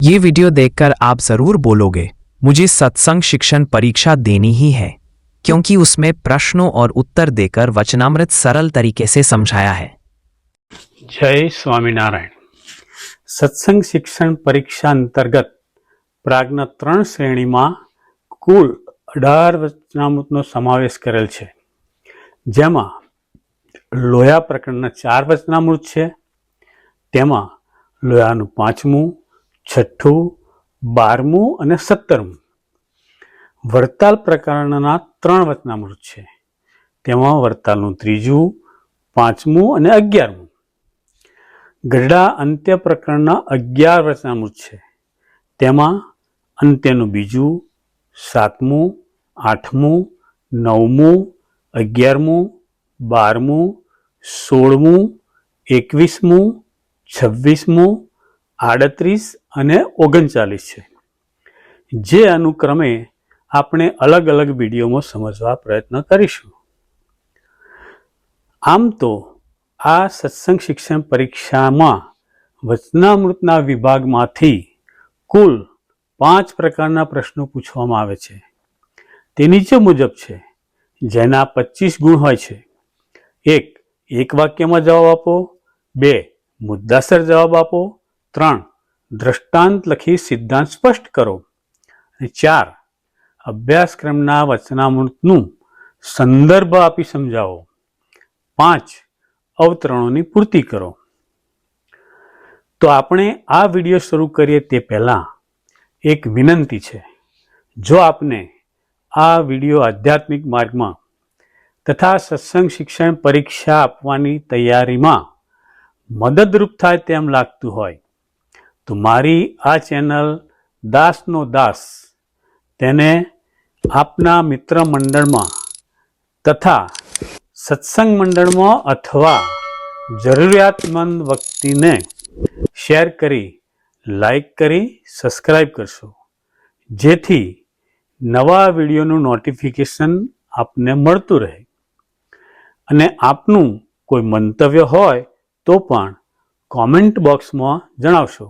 ये वीडियो देखकर आप जरूर बोलोगे मुझे सत्संग शिक्षण परीक्षा देनी ही है क्योंकि उसमें प्रश्नों और उत्तर देकर वचनामृत सरल तरीके से समझाया है જય સ્વામિનારાયણ સત્સંગ શિક્ષણ પરીક્ષા અંતર્ગત પ્રાગના ત્રણ શ્રેણીમાં કુલ અઢાર વચનામૃતનો સમાવેશ કરેલ છે જેમાં લોયા પ્રકરણના ચાર વચનામૃત છે તેમાં લોયાનું પાંચમું છઠ્ઠું, બારમું અને સત્તરમું. વડતાલ પ્રકરણના ત્રણ વચનામૃત છે. તેમાં વડતાલનું ત્રીજું, પાંચમું અને અગિયારમું. ગરડા અંત્ય પ્રકરણના અગિયાર વચનામૃત છે. તેમાં અંત્યનું બીજું, સાતમું, આઠમું, નવમું, અગિયારમું, બારમું, સોળમું, એકવીસમું, છવ્વીસમું આડત્રીસ અને ઓગણચાલીસ છે. જે અનુક્રમે આપણે અલગ અલગ વિડીયોમાં સમજવા પ્રયત્ન કરીશું. આમ તો આ સત્સંગ શિક્ષણ પરીક્ષામાં વચનામૃતના વિભાગમાંથી કુલ પાંચ પ્રકારના પ્રશ્નો પૂછવામાં આવે છે. તે નીચે મુજબ છે. જેના પચીસ ગુણ હોય છે. એક એક વાક્યમાં જવાબ આપો. બે, મુદ્દાસર જવાબ આપો. ત્રણ, દ્રષ્ટાંત લખી સિદ્ધાંત સ્પષ્ટ કરો. અને ચાર, અભ્યાસક્રમના વચનામૃતનું સંદર્ભ આપી સમજાવો. પાંચ, અવતરણોની પૂર્તિ કરો. તો આપણે આ વીડિયો શરૂ કરીએ તે પહેલાં એક વિનંતી છે. જો આપને આ વીડિયો આધ્યાત્મિક માર્ગમાં તથા સત્સંગ શિક્ષણ પરીક્ષા આપવાની તૈયારીમાં મદદરૂપ થાય તેમ લાગતું હોય તો મારી આ ચેનલ દાસનો દાસ તેને આપના મિત્ર મંડળમાં તથા સત્સંગ મંડળમાં અથવા જરૂરિયાતમંદ વ્યક્તિને શેર કરી, લાઈક કરી સબસ્ક્રાઈબ કરશો. જેથી નવા વિડીયોનું નોટિફિકેશન આપને મળતું રહે. અને આપનું કોઈ મંતવ્ય હોય તો પણ કોમેન્ટ બોક્સમાં જણાવશો.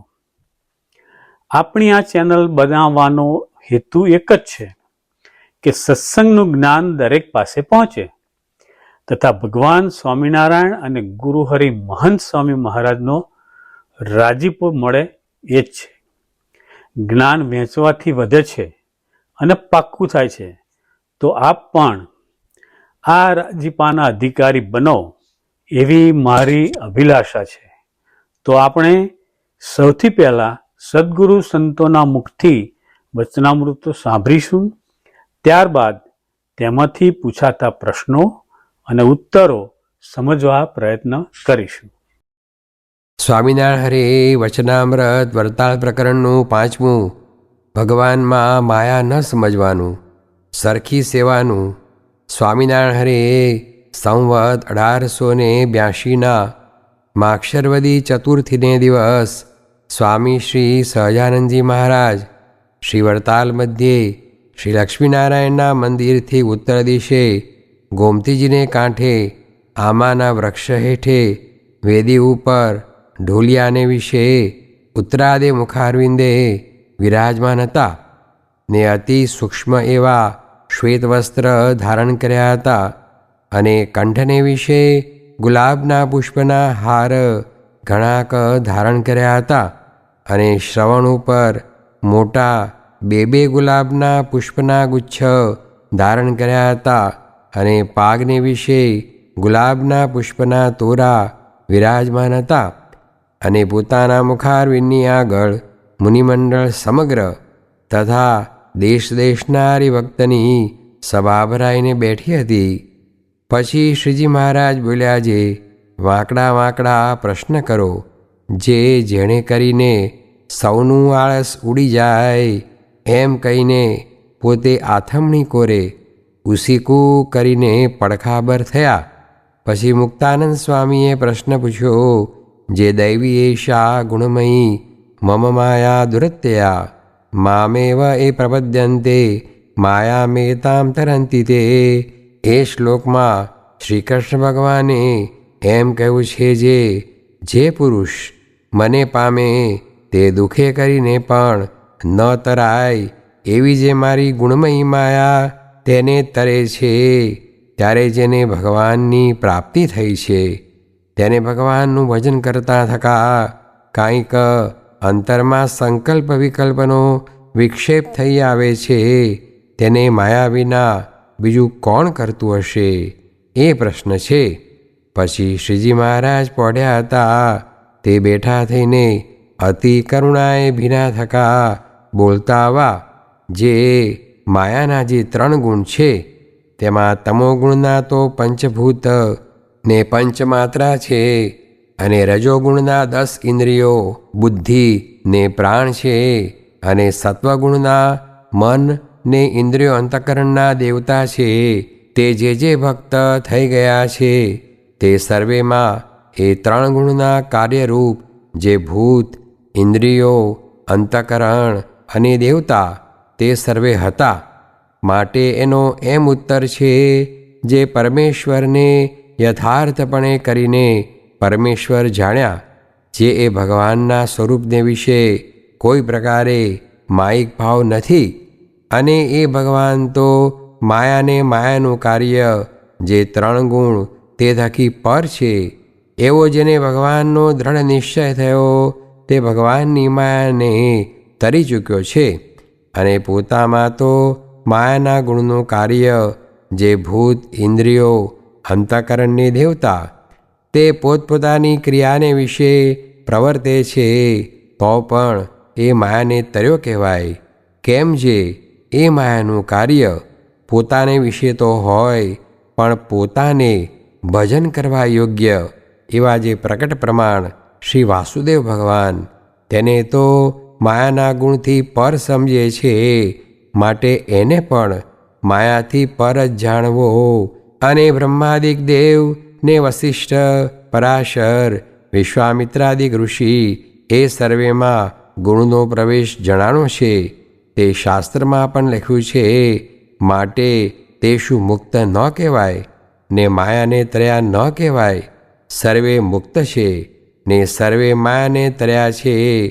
આપણી આ ચેનલ બનાવવાનો હેતુ એક જ છે કે સત્સંગનું જ્ઞાન દરેક પાસે પહોંચે. તથા ભગવાન સ્વામિનારાયણ અને ગુરુહરિ મહંત સ્વામી મહારાજનો રાજીપો મળે એ જ છે. જ્ઞાન વહેંચવાથી વધે છે અને પાક્કું થાય છે. તો આપ પણ આ રાજીપાના અધિકારી બનો એવી મારી અભિલાષા છે. તો આપણે સૌથી પહેલાં સદગુરુ સંતોના મુખથી વચનામૃતો સાંભળીશું. ત્યારબાદ તેમાંથી પૂછાતા પ્રશ્નો અને ઉત્તરો સમજવા પ્રયત્ન કરીશું. સ્વામિનારાયણ હરે, વચનામૃત વરતાળ પ્રકરણનું પાંચમું. ભગવાનમાં માયા ન સમજવાનું, સરખી સેવાનું. સ્વામિનારાયણ હરે, સંવત અઢારસો ને બ્યાસીના માક્ષરવદી ચતુર્થીને દિવસ સ્વામી શ્રી સહજાનંદજી મહારાજ, શ્રી વરતાલ મધ્યે, શ્રી લક્ષ્મીનારાયણના મંદિરથી ઉત્તર દિશે, ગોમતીજીને કાંઠે, આમાના વૃક્ષ હેઠે, વેદી ઉપર, ઢોલિયાને વિશે, ઉત્તરાદે મુખારવિંદે વિરાજમાન હતા. ને અતિ સૂક્ષ્મ એવા શ્વેત વસ્ત્ર ધારણ કર્યા હતા અને કંઠને વિશે ગુલાબના પુષ્પના હાર ઘણાક ધારણ કર્યા હતા અને શ્રવણ ઉપર મોટા બે બે ગુલાબના પુષ્પના ગુચ્છ ધારણ કર્યા હતા અને પાગને વિશે ગુલાબના પુષ્પના તોરા વિરાજમાન હતા અને પોતાના મુખારવિંદની આગળ મુનિમંડળ સમગ્ર તથા દેશ દેશના હરિભક્તની સભા ભરાઈને બેઠી હતી. પછી શ્રીજી મહારાજ બોલ્યા, જે વાંકડા વાંકડા પ્રશ્ન કરો. જે જેણે કરીને સૌનું આળસ ઉડી જાય, એમ કહીને પોતે આથમણી કોરે. ઉસીકુ કરીને પડખાબર થયા. પછી મુક્તાનંદ સ્વામીએ પ્રશ્ન પૂછ્યો, જે દૈવી એશા ગુણમયી? મમ માયા દુરત્યયા મામેવ એ પ્રપદ્યંતે. માયા મેતામ તરંતી તે. એ શ્લોકમાં શ્રી કૃષ્ણ ભગવાને એમ કહ્યું છે જે જે પુરુષ મને પામે તે દુઃખે કરીને પણ ન તરાય એવી જે મારી ગુણમયી માયા તેને તરે છે, ત્યારે જેને ભગવાનની પ્રાપ્તિ થઈ છે, તેને ભગવાનનું ભજન કરતા થકા કાંઈક અંતરમાં સંકલ્પ વિકલ્પનો વિક્ષેપ થઈ આવે છે, તેને માયા વિના બીજું કોણ કરતું હશે? એ પ્રશ્ન છે. પછી શ્રીજી મહારાજ પડ્યા હતા. તે બેઠા થઈને અતિ કરુણાએ ભીના થકા બોલતા આવા જે માયાના જે ત્રણ ગુણ છે, તેમાં તમોગુણના તો પંચભૂત ને પંચમાત્રા છે અને રજોગુણના દસ ઇન્દ્રિયો, બુદ્ધિ ને પ્રાણ છે અને સત્વગુણના મન ને ઇન્દ્રિયો અંતકરણના દેવતા છે. તે જે જે ભક્ત થઈ ગયા છે તે સર્વેમાં એ ત્રણ ગુણના કાર્યરૂપ જે ભૂત, ઇન્દ્રિયો, અંતકરણ અને દેવતા તે સર્વે હતા. માટે એનો એમ ઉત્તર છે જે પરમેશ્વરને યથાર્થપણે કરીને પરમેશ્વર જાણ્યા, જે એ ભગવાનના સ્વરૂપને વિશે કોઈ પ્રકારે માયિક ભાવ નથી અને એ ભગવાન તો માયાને માયાનું કાર્ય જે ત્રણ ગુણ તે થકી પર છે. એવો જેને ભગવાનનો દ્રઢ નિશ્ચય થયો, તે ભગવાનની માયાને તરી ચૂક્યો છે અને પોતામાં તો માયાના ગુણનું કાર્ય, જે ભૂત, ઇન્દ્રિયો, અંતકરણની દેવતા, તે પોતપોતાની ક્રિયાને વિશે પ્રવર્તે છે, તો પણ એ માયાને તર્યો કહેવાય. કેમ જે એ માયાનું કાર્ય પોતાને વિશે તો હોય, પણ પોતાને ભજન કરવા યોગ્ય એવા જે પ્રકટ પ્રમાણ શ્રી વાસુદેવ ભગવાન તેને તો માયાના ગુણથી પર સમજે છે માટે એને પણ માયાથી પર જ જાણવો. અને બ્રહ્માદિક દેવ ને વશિષ્ઠ પરાશર વિશ્વામિત્રાદિક ઋષિ એ સર્વેમાં ગુણનો પ્રવેશ જણાણો છે. તે શાસ્ત્રમાં પણ લખ્યું છે, માટે તે શું મુક્ત ન કહેવાય? ને માયાને તર્યા ન કહેવાય. સર્વે મુક્ત છે, ને સર્વે માયાને તર્યા છે.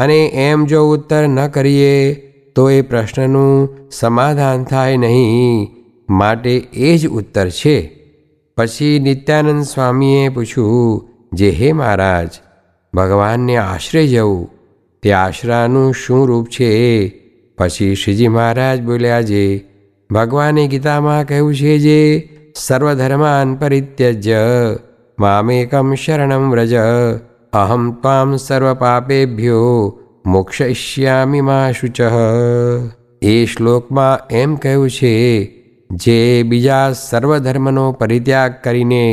અને એમ જો ઉત્તર ન કરીએ, તો એ પ્રશ્નનું સમાધાન થાય નહીં. માટે એ જ ઉત્તર છે. પછી નિત્યાનંદ સ્વામીએ પૂછ્યું, જે હે મહારાજ, ભગવાનને આશરે જવું? તે આશરાનું શું રૂપ છે? પછી શ્રીજી મહારાજ બોલ્યા, જે ભગવાને ગીતામાં કહ્યું છે જે સર્વધર્માન પરિત્યજ્ય મામેકમ શરણમ વ્રજ અહમ ત્વામ સર્વપાપેભ્યો મોક્ષયિષ્યામિ મા શુચ એ શ્લોકમાં એમ કહ્યું છે જે બીજા સર્વધર્મનો પરિત્યાગ કરીને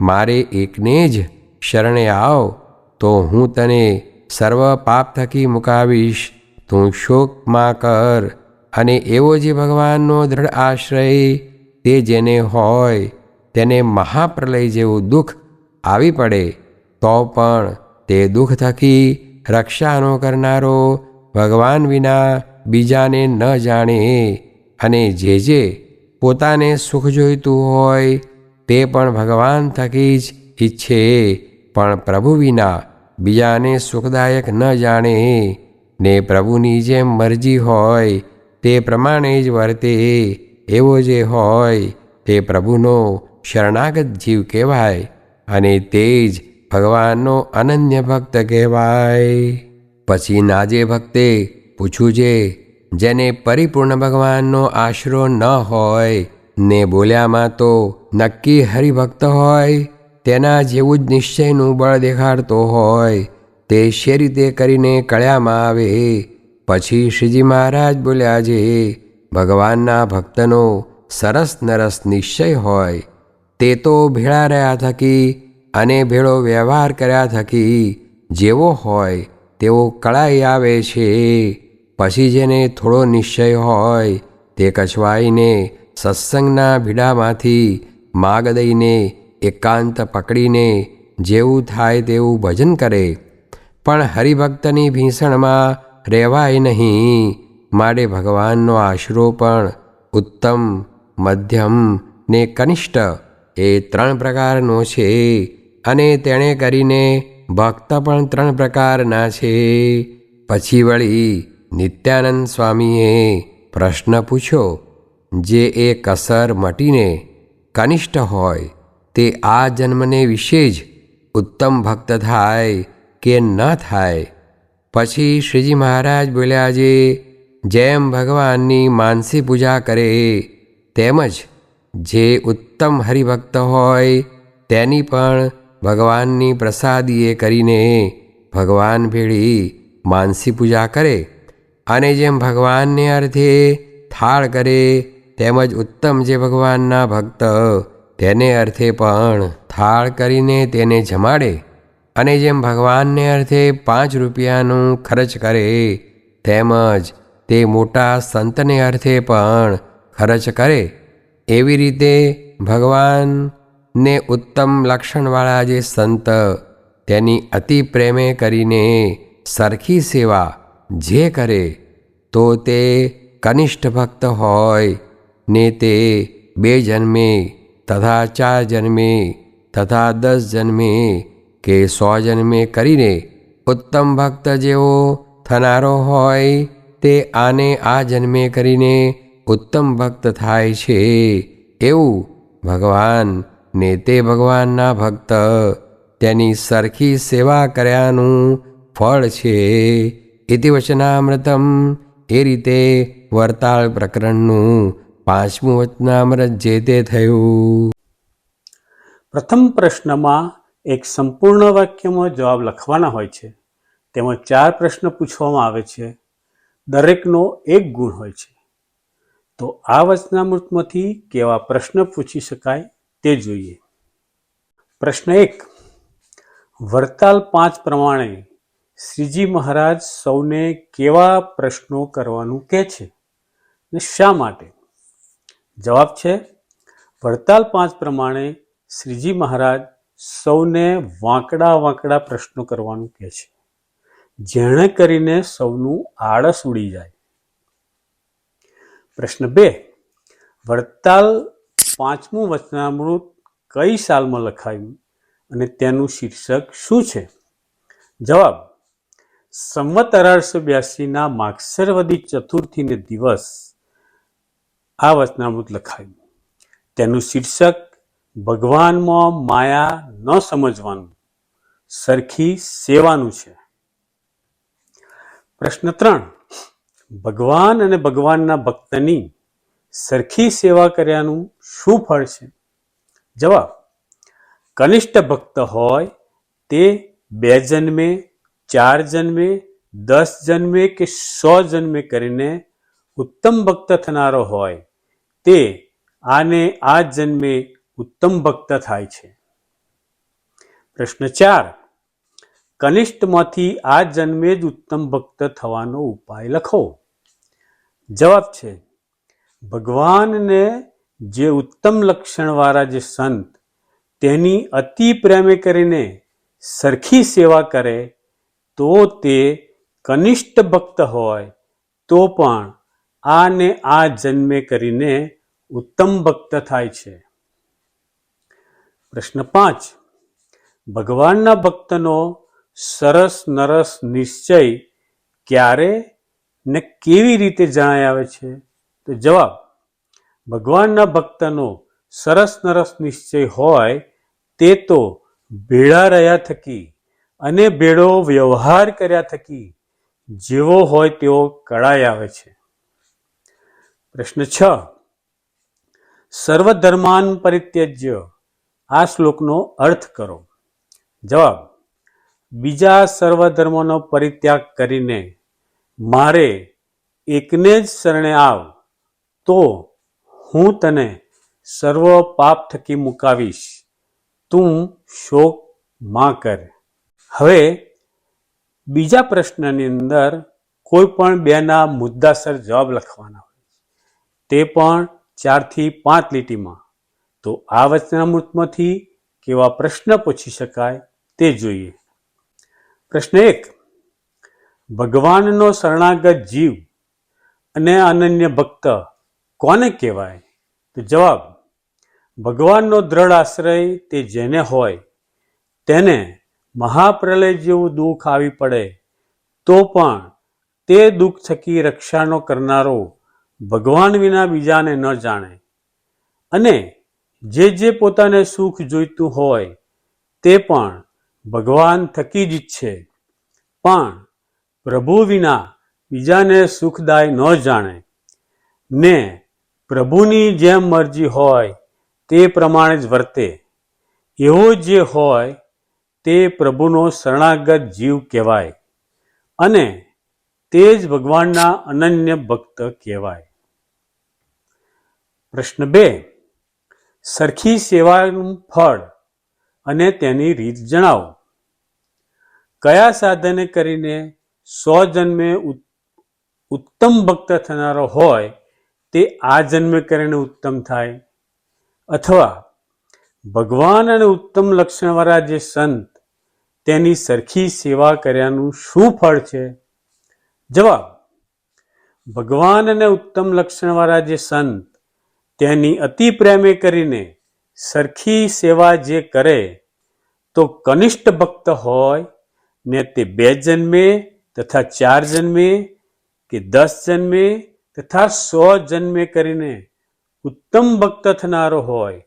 મારે એકને જ શરણે આવ તો હું તને સર્વ પાપ થકી મુકાવીશ તું શોકમાં કર અને એવો જે ભગવાનનો દ્રઢ આશ્રય તે જેને હોય, તેને મહાપ્રલય જેવું દુઃખ આવી પડે, તો પણ તે દુઃખ થકી રક્ષાનો કરનારો ભગવાન વિના બીજાને ન જાણે અને જે જે પોતાને સુખ જોઈતું હોય, તે પણ ભગવાન થકી જ ઈચ્છે, પણ પ્રભુ વિના બીજાને સુખદાયક ન જાણે ને પ્રભુની જેમ મરજી હોય, તે પ્રમાણે જ વર્તે. એવો જે હોય તે પ્રભુનો શરણાગત જીવ કહેવાય અને તે જ ભગવાનનો અનન્ય ભક્ત કહેવાય. પછી નાજે ભક્તે પૂછ્યું છે જેને પરિપૂર્ણ ભગવાનનો આશરો ન હોય, ને બોલ્યામાં તો નક્કી હરિભક્ત હોય, તેના જેવું જ નિશ્ચયનું બળ દેખાડતો હોય, તે શે રીતે કરીને કળ્યામાં આવે. પછી શ્રીજી મહારાજ બોલ્યા છે ભગવાનના ભક્તનો સરસ નરસ નિશ્ચય હોય, તે તો ભેળા રહ્યા થકી અને ભેળો વ્યવહાર કર્યા થકી જેવો હોય તેવો કળાઈ આવે છે. પછી જેને થોડો નિશ્ચય હોય, તે કછવાઈને સત્સંગના ભીડામાંથી માગ દઈને એકાંત પકડીને જેવું થાય તેવું ભજન કરે. પણ હરિભક્તની ભીષણમાં રહેવાય નહીં. માટે ભગવાનનો આશરો પણ ઉત્તમ, મધ્યમ ને કનિષ્ઠ એ ત્રણ પ્રકારનો છે અને તેણે કરીને ભક્ત પણ ત્રણ પ્રકારના છે. પછી વળી નિત્યાનંદ સ્વામીએ પ્રશ્ન પૂછ્યો, જે એ કસર મટીને કનિષ્ઠ હોય, તે આ જન્મને વિશે જ ઉત્તમ ભક્ત થાય કે ન થાય? પછી શ્રીજી મહારાજ બોલ્યા જે જેમ ભગવાનની માનસી પૂજા કરે, તેમજ જે ઉત્તમ હરિભક્ત હોય, તેની પણ ભગવાનની પ્રસાદીએ કરીને ભગવાન ભેળી માનસી પૂજા કરે. અને જેમ ભગવાનને અર્થે થાળ કરે, તેમજ ઉત્તમ જે ભગવાનના ભક્ત, તેને અર્થે પણ થાળ કરીને તેને જમાડે. અને જેમ ભગવાનને અર્થે પાંચ રૂપિયાનું ખર્ચ કરે, તેમજ તે મોટા સંતને અર્થે પણ ખર્ચ કરે. એવી રીતે ભગવાનને ઉત્તમ લક્ષણવાળા જે સંત તેની અતિ પ્રેમે કરીને સરખી સેવા જે કરે, તો તે કનિષ્ઠ ભક્ત હોય ને તે બે જન્મે, તથા ચાર જન્મે, તથા દસ જન્મે કે સો જન્મે કરીને ઉત્તમ ભક્ત જેવો થનારો હોય તે આને આ જન્મે કરીને ઉત્તમ ભક્ત થાય છે. એવું ભગવાન ને તે ભગવાનના ભક્ત તેની સરખી સેવા કર્યાનું ફળ છે. ઇતિ વચનામૃતમ. એ રીતે વર્તાળ પ્રકરણનું પાંચમું વચનામૃત જે તે થયું. પ્રથમ પ્રશ્નમાં એક સંપૂર્ણ વાક્યમાં જવાબ લખવાના હોય છે. તેમાં ચાર પ્રશ્ન પૂછવામાં આવે છે. દરેકનો એક ગુણ હોય છે. તો આ વચનામૃતમાંથી કેવા પ્રશ્ન પૂછી શકાય તે જોઈએ. પ્રશ્ન એક વરતાલ પાંચ પ્રમાણે શ્રીજી મહારાજ સૌને કેવા પ્રશ્નો કરવાનું કહે છે ને શા માટે? જવાબ છે, વડતાલ પાંચ પ્રમાણે શ્રીજી મહારાજ સૌને વાંકડા વાંકડા પ્રશ્નો કરવાનું કહે છે. જેણે કરીને સૌનું આળસ ઉડી જાય. પ્રશ્ન બે, વડતાલ પાંચમું વચનામૃત કઈ સાલમાં લખાયું અને તેનું શીર્ષક શું છે? જવાબ, સંવત અઢારસો બ્યાસીના માક્ષરવદી ચતુર્થીને દિવસ આ વચનામૃત લખાયું. તેનું શીર્ષક, ભગવાનમાં માયા ન સમજવાનું, સરખી સેવાનું છે. પ્રશ્ન ત્રણ. ભગવાન અને ભગવાનના ભક્તની સરખી સેવા કર્યાનું શું ફળ છે? જવાબ, કનિષ્ઠ ભક્ત હોય તે બે જન્મે, ચાર જન્મે, દસ જન્મે કે સો જન્મે કરીને ઉત્તમ ભક્ત થનારો હોય તે આને આ જન્મે ઉત્તમ ભક્ત થાય છે. પ્રશ્ન ચાર કનિષ્ઠમાંથી આ જન્મે જ ઉત્તમ ભક્ત થવાનો ઉપાય લખો. જવાબ છે, ભગવાનને જે ઉત્તમ લક્ષણવાળા જે સંત તેની અતિ પ્રેમે કરીને સરખી સેવા કરે તો તે કનિષ્ઠ ભક્ત હોય તો પણ આને આ જન્મે કરીને ઉત્તમ ભક્ત થાય છે. પ્રશ્ન પાંચ, ભગવાનના ભક્તનો સરસ નરસ નિશ્ચય ક્યારે ને કેવી રીતે જણાય આવે છે? તો જવાબ, ભગવાનના ભક્તનો સરસ નરસ નિશ્ચય હોય તે તો ભેળા રહ્યા થકી અને ભેળો વ્યવહાર કર્યા થકી જેવો હોય તેવો કળાઈ આવે છે. પ્રશ્ન છ, સર્વધર્માન પરિત્યજ્ય આ શ્લોકનો અર્થ કરો. જવાબ બીજા સર્વધર્મનો પરિત્યાગ કરીને મારે એકને જ શરણે આવ, તો હું તને સર્વ પાપ થકી મુકાવીશ. તું શોકમાં કર. હવે બીજા પ્રશ્નની અંદર કોઈ પણ બેના મુદ્દાસર જવાબ લખવાના હોય તે પણ ચારથી પાંચ લીટીમાં. તો આ વચનામૃતમાંથી કેવા પ્રશ્ન પૂછી શકાય તે જોઈએ. પ્રશ્ન એક, ભગવાનનો શરણાગત જીવ અને અનન્ય ભક્ત કોને કહેવાય? તો જવાબ, ભગવાનનો દ્રઢ આશ્રય તે જેને હોય, તેને મહાપ્રલય જેવું દુઃખ આવી પડે, તો પણ તે દુઃખ થકી રક્ષાનો કરનારો ભગવાન વિના બીજાને ન જાણે. અને જે જે પોતાને સુખ જોઈતું હોય, તે પણ ભગવાન થકી જ છે પણ પ્રભુ વિના બીજાને સુખદાય ન જાણે. ને પ્રભુની જેમ મરજી હોય તે પ્રમાણે જ વર્તે. એવો જે હોય તે પ્રભુનો શરણાગત જીવ કહેવાય અને તે જ ભગવાનના અનન્ય ભક્ત કહેવાય. પ્રશ્ન બે. સરખી સેવાનું ફળ અને તેની રીત જણાવો. કયા સાધને કરીને સો જન્મે ઉત- ઉત્તમ ભક્ત થનારો હોય તે આ જન્મે કરીને ઉત્તમ થાય? અથવા ભગવાન અને ઉત્તમ લક્ષણવાળા જે સંત તેની સરખી સેવા કર્યાનું શું ફળ છે? જવાબ. ભગવાન અને ઉત્તમ લક્ષણવાળા જે સંત તેની અતિ પ્રેમે કરીને સરખી સેવા જે કરે, તો કનિષ્ઠ ભક્ત હોય ને તે બે જન્મે તથા ચાર જન્મે કે દસ જન્મે તથા સો જન્મે કરીને ઉત્તમ ભક્ત થનારો હોય,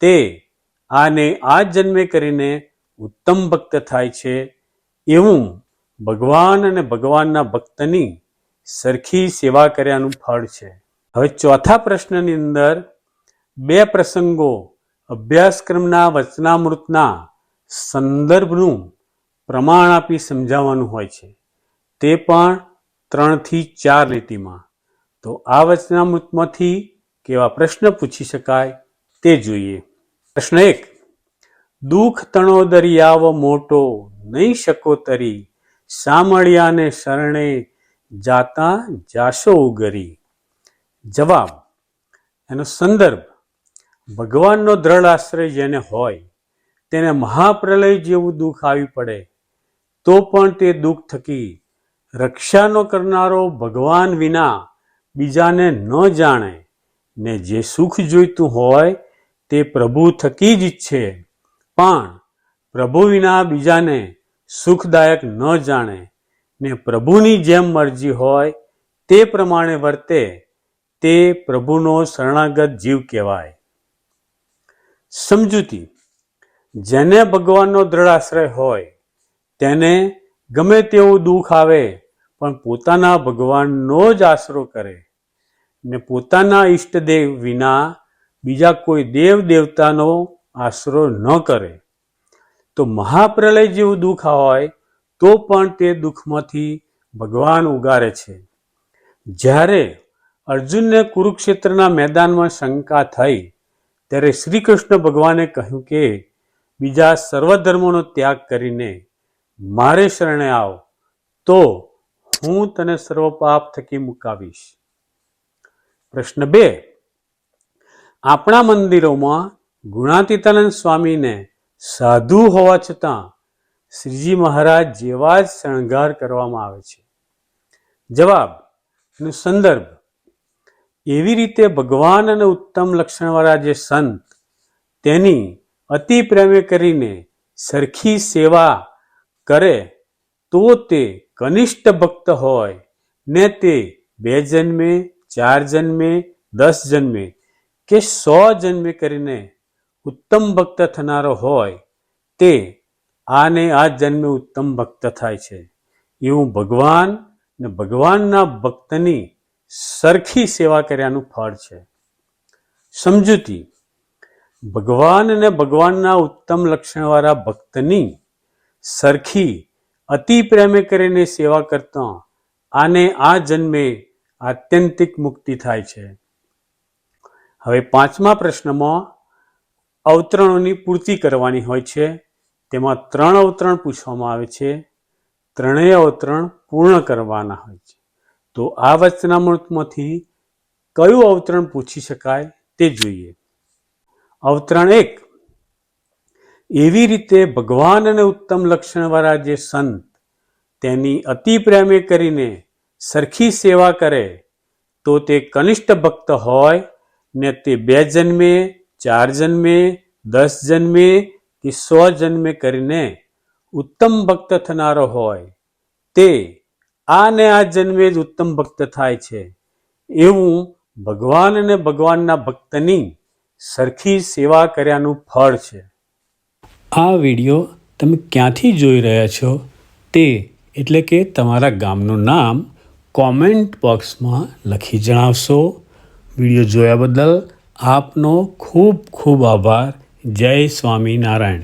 તે આને આ જન્મે કરીને ઉત્તમ ભક્ત થાય છે એવું ભગવાન અને ભગવાનના ભક્તની સરખી સેવા કર્યાનું ફળ છે. હવે ચોથા પ્રશ્નની અંદર બે પ્રસંગો અભ્યાસક્રમના વચનામૃતના સંદર્ભનું પ્રમાણ આપી સમજાવવાનું હોય છે. તે પણ ત્રણથી ચાર લીટીમાં. તો આ વચનામૃતમાંથી કેવા પ્રશ્ન પૂછી શકાય તે જોઈએ. પ્રશ્ન એક, દુઃખ તણો દરિયાવ મોટો નહીં શકો તરી, સામળિયાને શરણે જાતા જાશો ઉગરી? જવાબ, એનો સંદર્ભ ભગવાનનો દ્રઢ આશ્રય જેને હોય, તેને મહાપ્રલય જેવું દુઃખ આવી પડે, તો પણ તે દુઃખ થકી રક્ષાનો કરનારો ભગવાન વિના બીજાને ન જાણે ને જે સુખ જોઈતું હોય તે પ્રભુ થકી જ ઈચ્છે પણ પ્રભુ વિના બીજાને સુખદાયક ન જાણે ને પ્રભુની જેમ મરજી હોય તે પ્રમાણે વર્તે, તે પ્રભુનો શરણાગત જીવ કહેવાય. સમજૂતી. જેને ભગવાનનો દ્રઢ આશ્રય હોય, તેને ગમે તેવું દુઃખ આવે, પણ પોતાના ભગવાનનો જ આશરો કરે ને પોતાના ઈષ્ટદેવ વિના બીજા કોઈ દેવ દેવતાનો આશરો ન કરે. તો મહાપ્રલય જેવું દુઃખ હોય, તો પણ તે દુઃખમાંથી ભગવાન ઉગારે છે. જ્યારે અર્જુનને કુરુક્ષેત્રના મેદાનમાં શંકા થઈ ત્યારે શ્રી કૃષ્ણ ભગવાને કહ્યું કે, બીજા સર્વ ધર્મોનો ત્યાગ કરીને મારે શરણે આવ, તો હું તને સર્વ પાપ થકી મુકાવીશ. પ્રશ્ન બે, આપણા મંદિરોમાં ગુણાતીતાનંદ સ્વામીને સાધુ હોવા છતાં શ્રીજી મહારાજ જેવા જ શણગાર કરવામાં આવે છે. જવાબ સંદર્ભ એવી રીતે ભગવાન અને ઉત્તમ લક્ષણવાળા જે સંત, તેની અતિ પ્રેમે કરીને સરખી સેવા કરે, તો તે કનિષ્ઠ ભક્ત હોય. ને તે બે જન્મે, ચાર જન્મે, દસ જન્મે કે સો જન્મે કરીને ઉત્તમ ભક્ત થનારો હોય, તે આને આ જન્મે ઉત્તમ ભક્ત થાય છે. એવું ભગવાન ને ભગવાનના ભક્તની સરખી સેવા કર્યાનું ફળ છે. સમજૂતી. ભગવાન અને ભગવાનના ઉત્તમ લક્ષણવાળા ભક્તની સરખી, અતિ પ્રેમે કરીને સેવા કરતા આને આ જન્મે આત્યંતિક મુક્તિ થાય છે. હવે પાંચમા પ્રશ્નમાં અવતરણોની પૂર્તિ કરવાની હોય છે. તેમાં ત્રણ અવતરણ પૂછવામાં આવે છે. ત્રણેય અવતરણ પૂર્ણ કરવાના હોય છે. તો આ વચનામૃતમાંથી કયું અવતરણ પૂછી શકાય તે જોઈએ. અવતરણ એક, એવી રીતે ભગવાન અને ઉત્તમ લક્ષણવાળા જે સંત તેની અતિ પ્રેમે કરીને સરખી સેવા કરે તો તે કનિષ્ઠ ભક્ત હોય ને તે બે જન્મે, ચાર જન્મે, દસ જન્મે કે સો જન્મે કરીને ઉત્તમ ભક્ત થનારો હોય તે આ ને આ જન્મે જ ઉત્તમ ભક્ત થાય છે. એવું ભગવાન અને ભગવાનના ભક્તની સરખી સેવા કર્યાનું ફળ છે. આ વીડિયો તમે ક્યાંથી જોઈ રહ્યા છો તે એટલે કે તમારા ગામનું નામ કોમેન્ટ બોક્સમાં લખી જણાવશો. વીડિયો જોયા બદલ આપનો ખૂબ ખૂબ આભાર. જય સ્વામિનારાયણ.